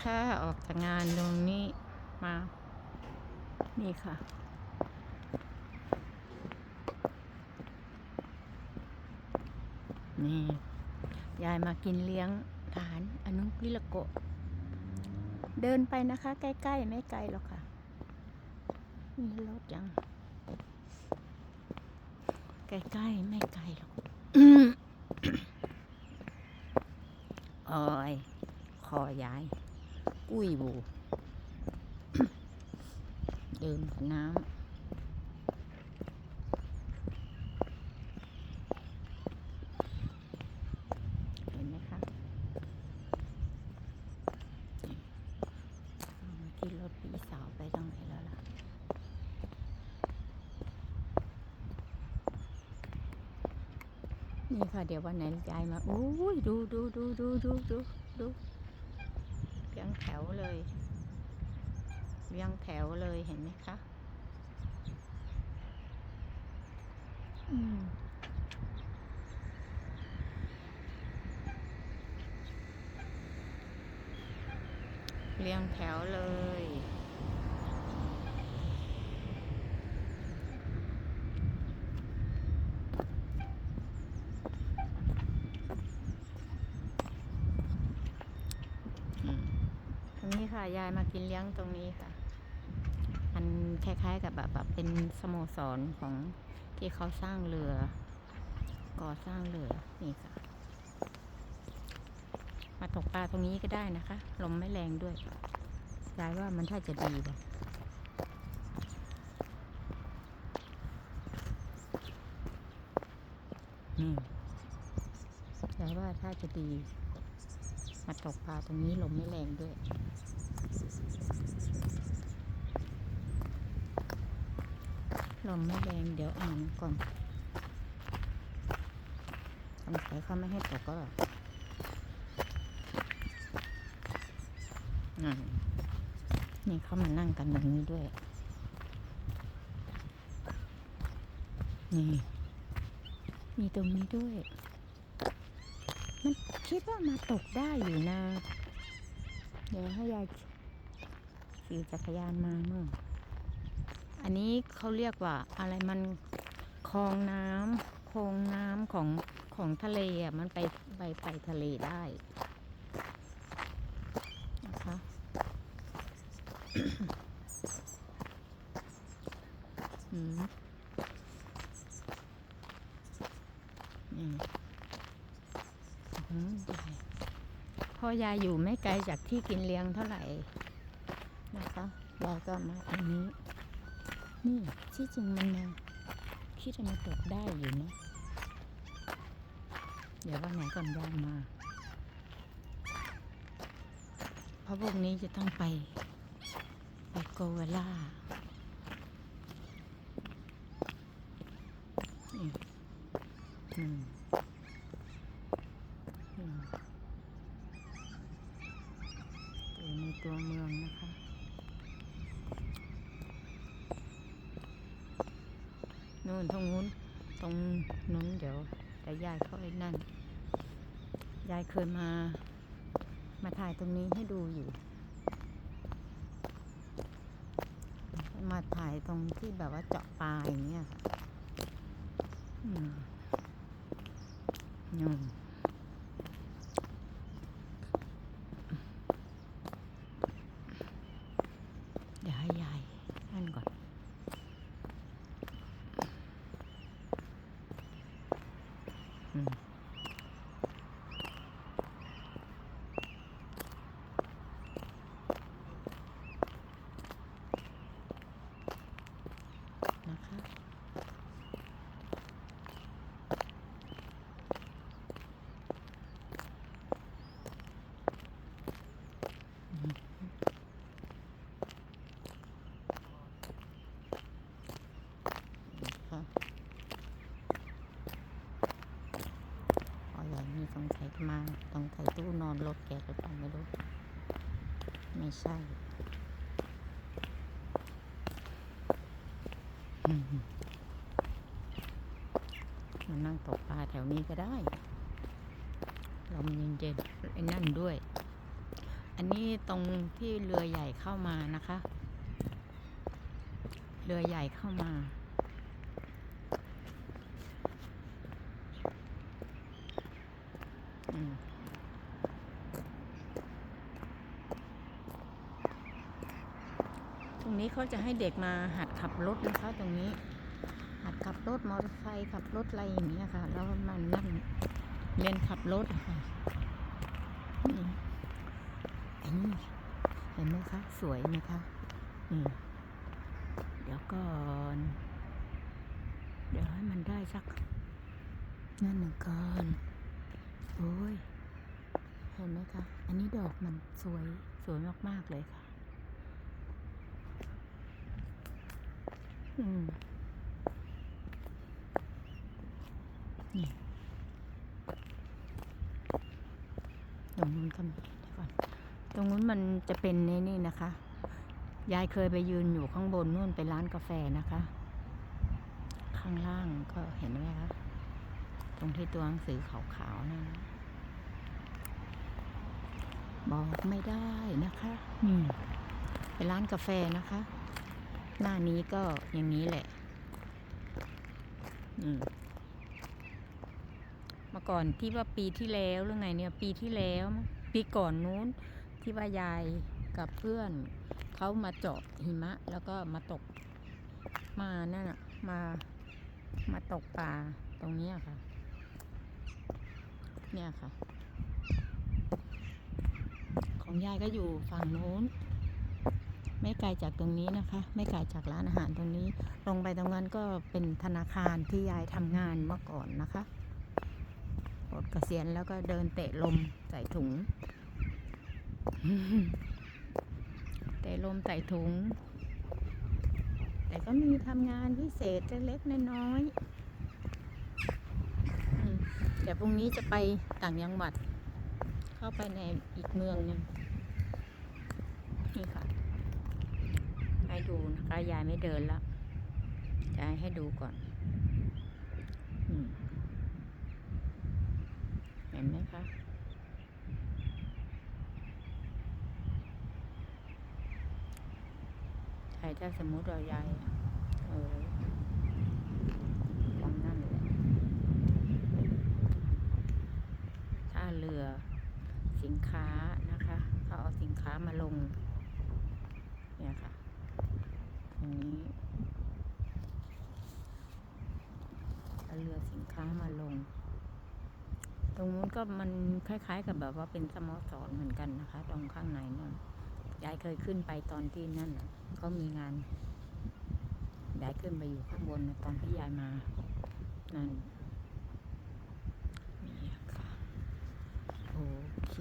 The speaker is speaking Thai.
ค่ะ ออกจากงานตรงนี้มา นี่ค่ะ นี่ ยายมากินเลี้ยงทหารอนุวิลโก เดินไปนะคะ ใกล้ ๆ ไม่ไกลหรอกค่ะ มีรถยัง ใกล้ ๆ ไม่ไกลหรอกอืมโอ้ยคอยาย อุ้ยบูเดินกับน้ำเห็นไหมคะนี่อามาที่รถพี่สาวไปตรงไหนแล้วล่ะนี่ค่ะเดี๋ยววันไหนยายมาโอ้ยดูดูดูดูดูดูดู แถวเลย เรียงแถวเลยเห็นไหมคะอืมเรียงแถวเลย อืมตรงนี้ค่ะ ยายมากินเลี้ยงตรงนี้ค่ะ มันคล้ายๆกับแบบแบบเป็นสโมสรของที่เขาสร้างเรือ ก่อสร้างเรือนี่ค่ะ มาตกปลาตรงนี้ก็ได้นะคะ ลมไม่แรงด้วยยายว่ามันถ้าจะดีแบบอืมยายว่าถ้าจะดี มาตกปลาตรงนี้ลมไม่แรงด้วย ลมไม่แรงเดี๋ยวอ่านก่อนสงสัยเขาไม่ให้ตกก็หรอกอ่านี่เขามานั่งกันตรงนี้ด้วย นี่ มีตรงนี้ด้วย มันคิดว่ามาตกได้อยู่นะ เดี๋ยวให้ยาย ขี่จักรยานมาเมื่ออันนี้เขาเรียกว่าอะไรมันคลองน้ำคลองน้ำของของทะเลอะมันไปไปไปทะเลได้นะคะอืมอืมพ่อยายอยู่ไม่ไกลจากที่กินเลี้ยงเท่าไหร่ นะคะยายก็มาตรงนี้ นี่ที่จริงมันมาคิดจะมาตกได้อยู่นะเดี๋ยววันไหนก่อนยายมา เพราะพวกนี้จะต้องไป ไปโกวาล่านี่อืมอืมอยู่ในตัวมอง นะคะนู่นตรงนู้นตรงนู้นเดี๋ยว แต่ยายเขาไอ้นั่น ยายเคยมา มาถ่ายตรงนี้ให้ดูอยู่ มาถ่ายตรงที่แบบว่าเจาะปลาอย่างเงี้ยค่ะอืมนู่นเดี๋ยวให้ยายนั่นก่อน อืมนะคะอืมค่ะ อ๋ออย่างนี้ สงสัยมาต้องใส่ตู้นอนรถแกหรือเปล่าไม่รู้ ไม่ใช่มานั่งตกปลาแถวนี้ก็ได้ลมเย็นๆไอ้นั่นด้วย อันนี้ตรงที่เรือใหญ่เข้ามานะคะ เรือใหญ่เข้ามา อืม ตรงนี้เขาจะให้เด็กมาหัดขับรถนะคะ ตรงนี้ หัดขับรถมอเตอร์ไซค์ขับรถอะไรอย่างเงี้ยค่ะ แล้วมันนั่งเรียนขับรถค่ะอืมอันนี้เห็นไหมคะ สวยไหมคะนี่เดี๋ยวก่อนเดี๋ยวให้มันได้สักนั่นหนึ่งก่อน โอ้ย เห็นไหมคะ อันนี้ดอกมันสวยสวยมาก ๆ เลยค่ะ อืม นี่ตรงนู้นก็มีเดี๋ยวก่อน ตรงนู้นมันจะเป็นในนี่นะคะ ยายเคยไปยืนอยู่ข้างบนนู่นไปร้านกาแฟนะคะ ข้างล่างก็เห็นไหมคะ รงที่ตัวหนังสือขาวๆนั่นนะบอกไม่ได้นะคะอืมไปร้านกาแฟนะคะ หน้านี้ก็อย่างนี้แหละ อืมเมื่อก่อนที่ว่าปีที่แล้วหรือไงเนี่ย ปีที่แล้วมั้งปีก่อนนู้นที่ว่ายายกับเพื่อนเขามาเจาะหิมะ แล้วก็มาตกมานั่นอะมามาตกปลาตรงเนี้ยค่ะ เนี่ยค่ะ ของยายก็อยู่ฝั่งโน้น ไม่ไกลจากตรงนี้นะคะ ไม่ไกลจากร้านอาหารตรงนี้ ลงไปตรงนั้นก็เป็นธนาคารที่ยายทำงานเมื่อก่อนนะคะปลดเกษียณแล้วก็เดินเตะลมใส่ถุง เตะลมใส่ถุง แต่ก็มีทำงานพิเศษเล็กๆน้อยๆ เดี๋ยวพรุ่งนี้จะไปต่างจังหวัด เข้าไปในอีกเมืองนึงนี่ค่ะ ให้ดูนะคะยายไม่เดินแล้วยายให้ดูก่อนอเห็นไหมคะใครถ้าสมมุติเรายายเออตรงนั่นแหละท่า เรือสินค้านะคะเขาเอาสินค้ามาลง เนี่ยค่ะตรงนี้เอาเรือสินค้ามาลง ตรงนู้นก็มันคล้าย ๆ กับแบบว่าเป็นสโมสรเหมือนกันนะคะ ตรงข้างในนั่นยายเคยขึ้นไปตอนที่นั่นเขามีงานยายขึ้นไปอยู่ข้างบนนะตอนที่ยายมานั่น นี่ค่ะ โอเค